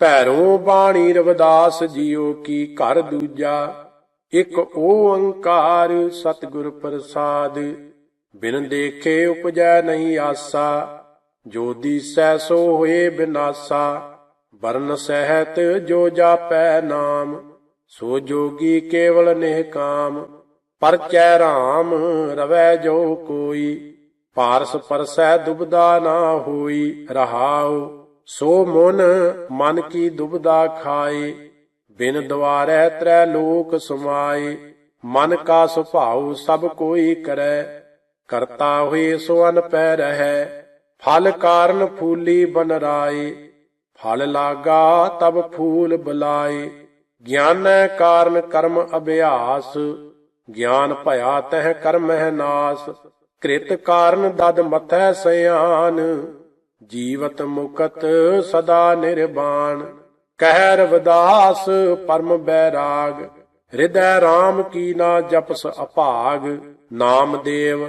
ਭੈਰੋ ਬਾਣੀ ਰਵਿਦਾਸ ਜੀਓ ਕੀ ਘਰ ਦੂਜਾ, ਇੱਕ ਓੰਕਾਰ ਸਤਿਗੁਰ ਪ੍ਰਸਾਦ। ਬਿਨ ਦੇਖੇ ਉਪਜੈ ਨਹੀਂ ਆਸਾ, ਜੋ ਦੀਸੈ ਸੋ ਹੋਏ ਬਿਨਾਸਾ। ਵਰਨ ਸਹਿਤ ਜੋ ਜਾਪੈ ਨਾਮ, ਸੋ ਜੋਗੀ ਕੇਵਲ ਨਿਹਕਾਮ ਪਰਚੈ ਰਾਮ ਰਵੈ ਜੋ ਕੋਈ, ਪਾਰਸ ਪਰਸੈ ਦੁਬਦਾ ਨਾ ਹੋਈ ਰਹਾਉ। ਸੋ ਮਨ ਮਨ ਕੀ ਦੁਬਦਾ ਖਾਏ, ਬਿਨ ਦਵਾਰੈ ਤ੍ਰੈ ਲੋਕ ਸਮਾਏ। ਮਨ ਕਾ ਸੁਭਾਉ ਸਭ ਕੋਈ ਕਰੈ, ਕਰਤਾ ਹੋਏ ਸੋ ਅਨ ਪੈ ਰਹੈ। ਫਲ ਕਾਰਨ ਫੂਲੀ ਬਨ ਰਾਏ, ਫਲ ਲਾਗਾ ਤਬ ਫੂਲ ਬੁਲਾਏ। ਗਿਆਨੈ ਕਾਰਨ ਕਰਮ ਅਭਿਆਸ, ਗਿਆਨ ਭਇਆ ਤਹ ਕਰਮਹਿ ਨਾਸ। ਕ੍ਰਿਤ ਕਾਰਨ ਦਦ ਮਥੈ ਸਿਆਨ। ਜੀਵਤ ਮੁਕਤ ਸਦਾ ਨਿਰਵਾਣ ਕਹਿ ਰਵਿਦਾਸ ਪਰਮ ਬੈਰਾਗ, ਹਿਰਦੈ RAM ਕੀ ਨਾ ਜਪਸ ਅਭਾਗ ਨਾਮਦੇਵ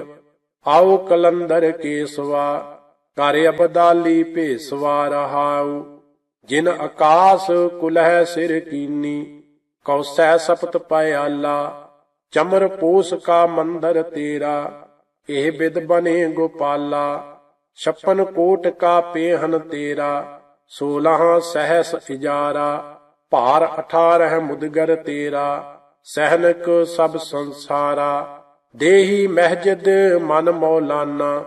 ਆਓ ਕਲੰਦਰ ਕੇਸਵਾ ਕਰ ਅਬਦਾਲੀ ਭੇਸਵਾ ਰਹਾਉ, ਜਿਨ ਆਕਾਸ ਕੁਲਹਿ ਸਿਰ ਕੀਨੀ ਕੌਸੈ ਸਪਤ ਪਿਆਲਾ ਚਮਰ ਪੋਸ ਕਾ ਮੰਦਰ ਤੇਰਾ, ਇਹ ਬਿਦ ਬਨੇ ਗੋਪਾਲਾ ਛਪਨ ਕੋਟ ਕਾ ਪੇਹਨ ਤੇਰਾ 16 ਸਹਸ ਇਜਾਰਾ, ਭਾਰ 18 ਮੁਦਗਰ ਤੇਰਾ, ਸਹਿਨਕ ਸਭ ਸੰਸਾਰਾ, ਦੇਹੀ ਮਹਿਜਦ ਮਨ ਮੌਲਾਨਾ,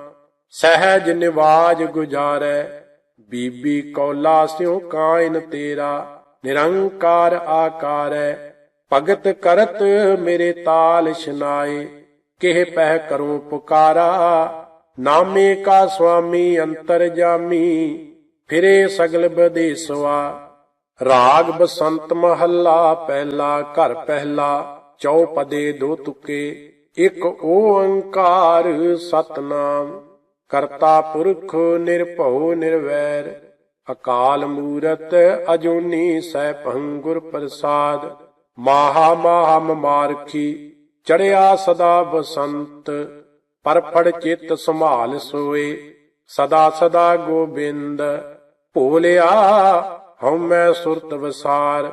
ਸਹਿਜ ਨਿਵਾਜ ਗੁਜਾਰੈ, ਬੀਬੀ ਕੌਲਾ ਸਿਉ ਕਾਇਨ ਤੇਰਾ, ਨਿਰੰਕਾਰ ਆਕਾਰੈ, ਭਗਤ ਕਰਤ ਮੇਰੇ ਤਾਲ ਸ਼ਨਾਏ ਕਿਹ ਪਹਿ ਕਰੂੰ ਪੁਕਾਰਾ ਨਾਮੇ ਕਾ ਸੁਆਮੀ ਅੰਤਰ ਜਾਮੀ, ਫਿਰੇ ਸਗਲ ਬਦੇਸਵਾ। ਰਾਗ ਬਸੰਤ ਮਹੱਲਾ, ਪਹਿਲਾ ਘਰ ਪਹਿਲਾ ਚੌਪਦੇ ਦੋ ਤੁਕੇ। ਇੱਕ ਓੰਕਾਰ ਸਤਨਾਮ, ਕਰਤਾ ਪੁਰਖ ਨਿਰਭਉ ਨਿਰਵੈਰ। ਅਕਾਲ ਮੂਰਤ ਅਜੂਨੀ ਸੈਭੰ ਗੁਰ ਪ੍ਰਸਾਦ। ਮਾਹਾ ਮਾਹਾ ਮਾਰਖੀ ਚੜਿਆ ਸਦਾ ਬਸੰਤ। ਪਰ ਫੜ ਚਿੱਤ ਸੰਭਾਲ ਸੋਏ। ਸਦਾ ਸਦਾ ਗੋਬਿੰਦ, ਭੋਲਿਆ, ਹਉ ਮੈਂ ਸੁਰਤ ਵਸਾਰ,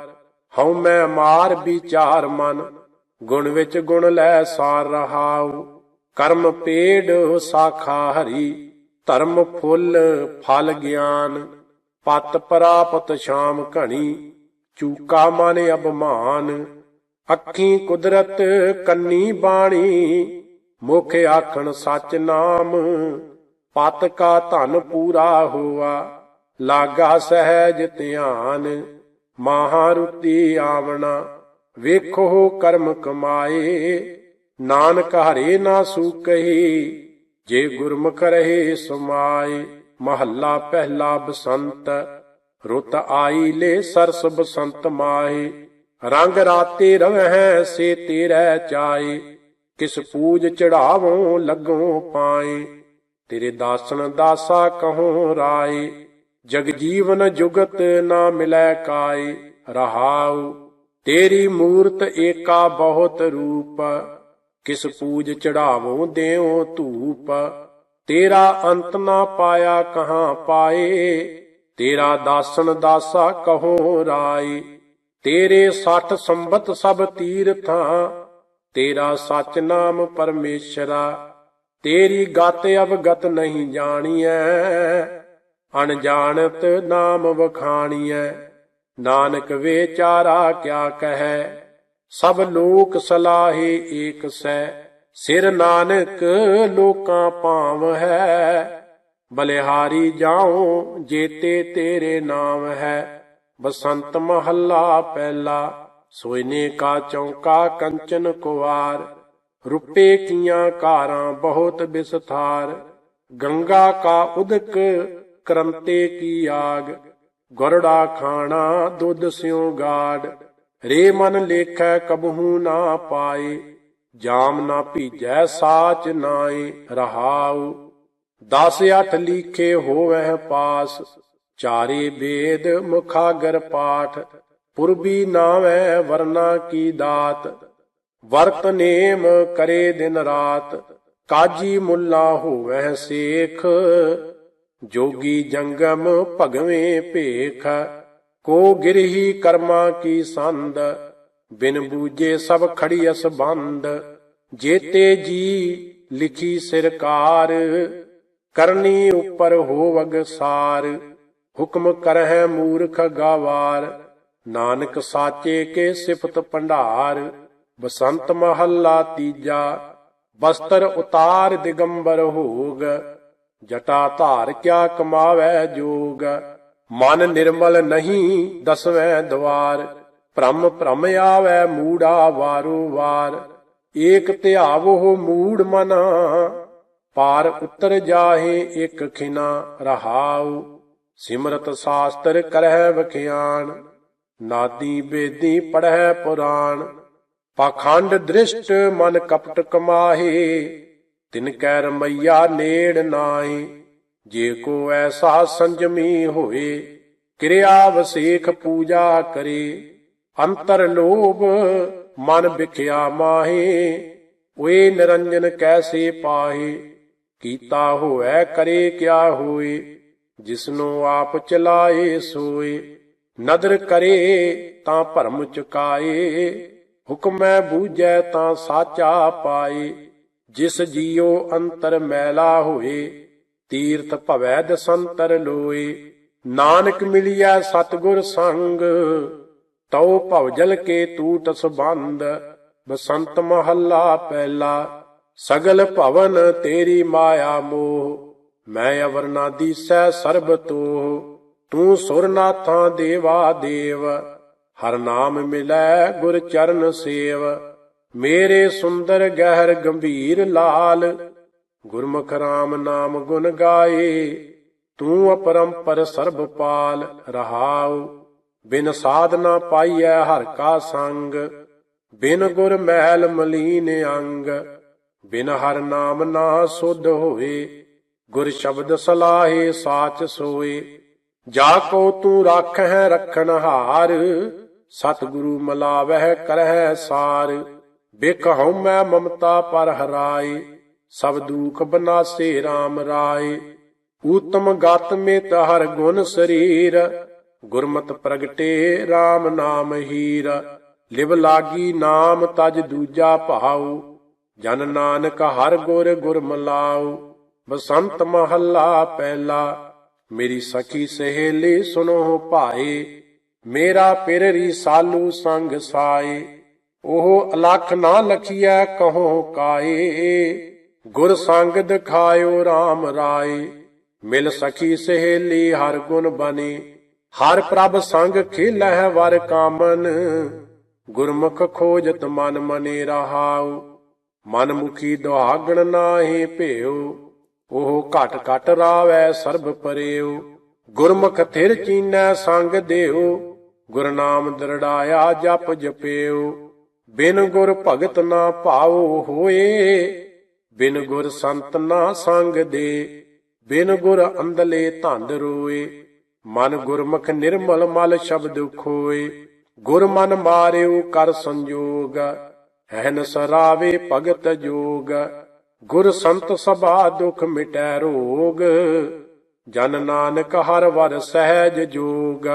ਹਉ ਮੈਂ ਮਾਰ ਵਿਚਾਰ ਮਨ, ਗੁਣ ਵਿੱਚ ਗੁਣ ਲੈ ਸਾਰ ਰਹਾਉ। ਕਰਮ ਪੇੜ ਸਾਖਾ ਹਰੀ, ਧਰਮ ਫੁੱਲ ਫਲ ਗਿਆਨ। ਪਤ ਪ੍ਰਾਪਤ ਸ਼ਾਮ ਘਣੀ, ਚੂਕਾ ਮਨ ਅਭਮਾਨ। ਅੱਖੀ ਕੁਦਰਤ ਕੰਨੀ ਬਾਣੀ ਮੁਖ ਆਖਣ ਸਚ ਨਾਮ, ਪਤ ਕਾ ਧਨ ਪੂਰਾ ਹੋਆ, ਲਾਗਾ ਸਹਿਜ ਧਿਆਨ ਮਹਾਰੁਤੀ ਆਵਣਾ, ਵੇਖੋ ਕਰਮ ਕਮਾਏ, ਨਾਨਕ ਹਰੇ ਨਾ ਸੂਕਹੀ, ਜੇ ਗੁਰਮੁਖ ਰਹੇ ਸਮਾਏ, ਮਹੱਲਾ ਪਹਿਲਾ ਬਸੰਤ, ਰੁੱਤ ਆਈ ਲੈ ਸਰਸ ਬਸੰਤ ਮਾਏ, ਰੰਗ ਰਾਤੇ ਰਵਹਿ ਸੇ ਤੇਰੇ ਚਾਏ। ਕਿਸ ਪੂਜ ਚੜਾਵੋਂ ਲੱਗੋਂ ਪਾਏ, ਤੇਰੇ ਦਾਸਨ ਦਾਸਾ ਕਹੋ ਰਾਏ, ਜਗ ਜੀਵਨ ਜੁਗਤ ਨਾ ਮਿਲੈ ਕਾਏ, ਰਹਾਉ ਤੇਰੀ ਮੂਰਤ ਏਕਾ ਬਹੁਤ ਰੂਪ, ਕਿਸ ਪੂਜ ਚੜਾਵੋਂ ਦਿਓ ਧੂਪ, ਤੇਰਾ ਅੰਤ ਨਾ ਪਾਇਆ ਕਹਾਂ ਪਾਏ, ਤੇਰਾ ਦਾਸਨ ਦਾਸਾ ਕਹੋ ਰਾਏ, ਤੇਰੇ ਸੱਠ ਸੰਬਤ ਸਭ ਤੀਰਥਾਂ ਤੇਰਾ ਸਚ ਨਾਮ ਪਰਮੇਸ਼ਰਾ, ਤੇਰੀ ਗਤ ਅਵਗਤ ਨਹੀਂ ਜਾਣੀਐ। ਅਣਜਾਣਤ ਨਾਮ ਵਖਾਣੀਐ, ਨਾਨਕ ਵਿਚਾਰਾ ਕਿਆ ਕਹੈ। ਸਭ ਲੋਕ ਸਲਾਹੇ ਏਕ ਸੈ ਸਿਰ ਨਾਨਕ ਲੋਕਾਂ ਭਾਵ ਹੈ ਬਲਿਹਾਰੀ ਜਾਉ ਜੇਤੇ ਤੇਰੇ ਨਾਮ ਹੈ, ਬਸੰਤ ਮਹੱਲਾ ਪਹਿਲਾ। ਸੋਇਨੇ ਕਾ ਚੌਂਕਾ ਕੰਚਨ ਕੁਵਾਰ ਰੁਪਏ ਕੀਆਂ ਕਾਰਾਂ ਬਹੁਤ ਬਿਸਥਾਰ, ਗੰਗਾ ਕਾ ਉਦਕ ਕਰੰਤੇ ਕੀ ਆਗ, ਗਰੜਾ ਖਾਣਾ ਦੁੱਧ ਸਿਉ ਗਾੜ, ਰੇ ਮਨ ਲੇਖੈ ਕਬਹੂ ਨਾ ਪਾਏ, ਜਾਮ ਨਾ ਭੀਜੈ ਸਾਚ ਨਾਏ ਰਹਾਉ, ਦਸ ਅਠ ਲੀਖੇ ਹੋਵਹਿ ਪਾਸ, ਚਾਰੇ ਵੇਦ ਮੁਖਾਗਰ ਪਾਠ ਪੁਰਬੀ ਨਾਵੈ ਵਰਨਾ ਕੀ ਦਾਤ? ਵਰਤ ਨੇਮ ਕਰੇ ਦਿਨ ਰਾਤ। ਕਾਜੀ ਮੁੱਲਾ ਹੋਵੈ ਸੇਖ। ਜੋਗੀ ਜੰਗਮ ਭਗਵੇਂ ਭੇਖ। ਕੋ ਗਿਰਹੀ ਕਰਮਾ ਕੀ ਸੰਦ? ਬਿਨ ਬੂਜੇ ਸਭ ਖੜੀ ਅਸ ਬੰਦ। ਜੇਤੇ ਜੀ ਲਿਖੀ ਸਰਕਾਰ। ਕਰਨੀ ਉਪਰ ਹੋਵਗ ਸਾਰ। ਹੁਕਮ ਕਰਹਿ ਮੂਰਖ ਗਾਵਾਰ। ਨਾਨਕ ਸਾਚੇ ਕੇ ਸਿਫਤ ਭੰਡਾਰ, ਬਸੰਤ ਮਹੱਲਾ ਤੀਜਾ, ਬਸਤਰ ਉਤਾਰ ਦਿਗੰਬਰ ਹੋਗ, ਜਟਾ ਧਾਰ ਕਿਆ ਕਮਾਵੈ ਜੋਗ, ਮਨ ਨਿਰਮਲ ਨਹੀਂ ਦਸਵੇਂ ਦਵਾਰ, ਭ੍ਰਮ ਭ੍ਰਮ ਆਵੈ ਮੂੜਾ ਵਾਰੋ ਵਾਰ, ਏਕ ਧਿਆਵੋ ਮੂੜ ਮਨਾ, ਪਾਰ ਉਤਰ ਜਾਹੇ ਇੱਕ ਖਿਨਾ ਰਹਾਉ, ਸਿਮਰਤ ਸਾਸਤਰ ਕਰਹਿ ਵਖਿਆਨ ਨਾਦੀ ਬੇਦੀ ਪੜਹਿ ਪੁਰਾਣ, ਪਾਖੰਡ ਦ੍ਰਿਸ਼ਟ ਮਨ ਕਪਟ ਕਮਾਹੇ, ਤਿਨ ਕੈ ਰਮਈਆ ਨੇੜ ਨਾਹੀ, ਜੇ ਕੋ ਐਸਾ ਸੰਜਮੀ ਹੋਏ, ਕਿਰਿਆ ਵਸੇਖ ਪੂਜਾ ਕਰੇ, ਅੰਤਰ ਲੋਭ ਮਨ ਵਿਖਿਆ ਮਾਹੇ, ਓਏ ਨਿਰੰਜਨ ਕੈਸੇ ਪਾਹੇ, ਕੀਤਾ ਹੋਐ ਕਰੇ ਕਿਆ ਹੋਏ, ਜਿਸਨੂੰ ਆਪ ਚਲਾਏ ਸੋਏ ਨਦਰ ਕਰੇ ਤਾਂ ਭਰਮ ਚੁਕਾਏ, ਹੁਕਮੈ ਬੂਝੈ ਤਾਂ ਸਾਚਾ ਪਾਏ। ਜਿਸ ਜੀਉ ਅੰਤਰ ਮੈਲਾ ਹੋਏ, ਤੀਰਥ ਭਵੈ ਦਸੰਤਰ ਲੋਏ। ਨਾਨਕ ਮਿਲਿਆ ਸਤਗੁਰ ਸੰਗ, ਤਉ ਭਵਜਲ ਕੇ ਤੂਟ ਸੰਬੰਧ। ਬਸੰਤ ਮਹੱਲਾ ਪਹਿਲਾ, ਸਗਲ ਭਵਨ ਤੇਰੀ ਮਾਇਆ ਮੋਹ। ਮੈਂ ਅਵਰਨਾ ਦੀਸੈ ਸਰਬ ਤੋਹ। ਤੂੰ ਸੁਰਨਾਥਾਂ ਦੇਵਾ ਦੇਵ, ਹਰ ਨਾਮ ਮਿਲੈ ਗੁਰ ਚਰਨ ਸੇਵ। ਮੇਰੇ ਸੁੰਦਰ ਗਹਿਰ ਗੰਭੀਰ ਲਾਲ, ਗੁਰਮੁਖ ਰਾਮ ਨਾਮ ਗੁਣ ਗਾਏ। ਤੂੰ ਅਪਰੰਪਰ ਸਰਬ ਪਾਲ ਰਹਾਉ, ਬਿਨ ਸਾਧਨਾ ਪਾਈਐ ਹਰ ਕਾ ਸੰਗ। ਬਿਨ ਗੁਰ ਮਹਿਲ ਮਲੀਨ ਅੰਗ, ਬਿਨ ਹਰ ਨਾਮ ਨਾ ਸੁਧ ਹੋਏ। ਗੁਰ ਸ਼ਬਦ ਸਲਾਹੇ ਸਾਚ ਸੋਏ। ਜਾ ਕੋ ਤੂੰ ਰੱਖ ਹੈ ਰਖਣ ਹਾਰ, ਸਤਿਗੁਰੂ ਮਲਾਵਹਿ ਕਰਹਿ ਸਾਰ। ਬਿਕ ਹਉਮੈ ਮਮਤਾ ਪਰ ਹਰਾਏ, ਸਭ ਦੁਖ ਬਨਾਸੇ RAM ਰਾਏ। ਊਤਮ ਗਤ ਮੇਤ ਹਰ ਗੁਣ ਸਰੀਰ, ਗੁਰਮਤ ਪ੍ਰਗਟੇ RAM ਨਾਮ ਹੀਰ। ਲਿਵ ਲਾਗੀ ਨਾਮ ਤਜ ਦੂਜਾ ਭਾਉ, ਜਨ ਨਾਨਕ ਹਰ ਗੁਰ ਗੁਰ ਮਲਾਉ ਬਸੰਤ ਮਹੱਲਾ ਪਹਿਲਾ ਮੇਰੀ ਸਖੀ ਸਹੇਲੀ ਸੁਨੋ ਭਾਏ ਮੇਰਾ ਪਿਰ ਸਾਲੂ ਸੰਗ ਸਾਏ ਉਹ ਅਲਖ ਨਾ ਲਖੀਐ ਕਹੋ ਕਾਏ ਗੁਰ ਸੰਗ ਦਿਖਾਇਓ RAM ਰਾਏ ਮਿਲ ਸਖੀ ਸਹੇਲੀ ਹਰ ਗੁਣ ਬਨੇ ਹਰ ਪ੍ਰਭ ਸੰਗ ਖੇਲਹਿ ਵਰ ਕਾਮਨ, ਗੁਰਮੁਖ ਖੋਜਤ ਮਨ ਮਨੇ ਰਹਾਉ ਮਨ ਮੁਖੀ ਦੁਹਾਗਣ ਨਾਹੀ ਭੇਉ ਉਹ ਘਟ ਘਟ ਰਾਵੈ ਸਰਬ ਪਰਿਉ। ਗੁਰਮੁਖ ਥਿਰ ਚੀਨੈ ਸੰਗ ਦੇਉ। ਗੁਰਨਾਮ ਦਰੜਾਇਆ ਜਪ ਜਪਿਉ। ਬਿਨ ਗੁਰ ਭਗਤ ਨਾ ਭਾਉ ਹੋਏ। ਬਿਨ ਗੁਰ ਸੰਤ ਨਾ ਸੰਗ ਦੇ। ਬਿਨ ਗੁਰ ਅੰਦਲੇ ਧੰਦ ਰੋਏ। ਮਨ ਗੁਰਮੁਖ ਨਿਰਮਲ ਮਲ ਸ਼ਬਦ ਖੋਏ। ਗੁਰ ਮਨ ਮਾਰਿਓ ਕਰ ਸੰਜੋਗ। ਹੈਨ ਸਰਾਵੇ ਭਗਤ ਜੋਗ। ਗੁਰ ਸੰਤ ਸਭਾ ਦੁਖ ਮਿਟੈ ਰੋਗ ਜਨ ਨਾਨਕ ਹਰ ਵਰ ਸਹਿਜ ਜੋਗ।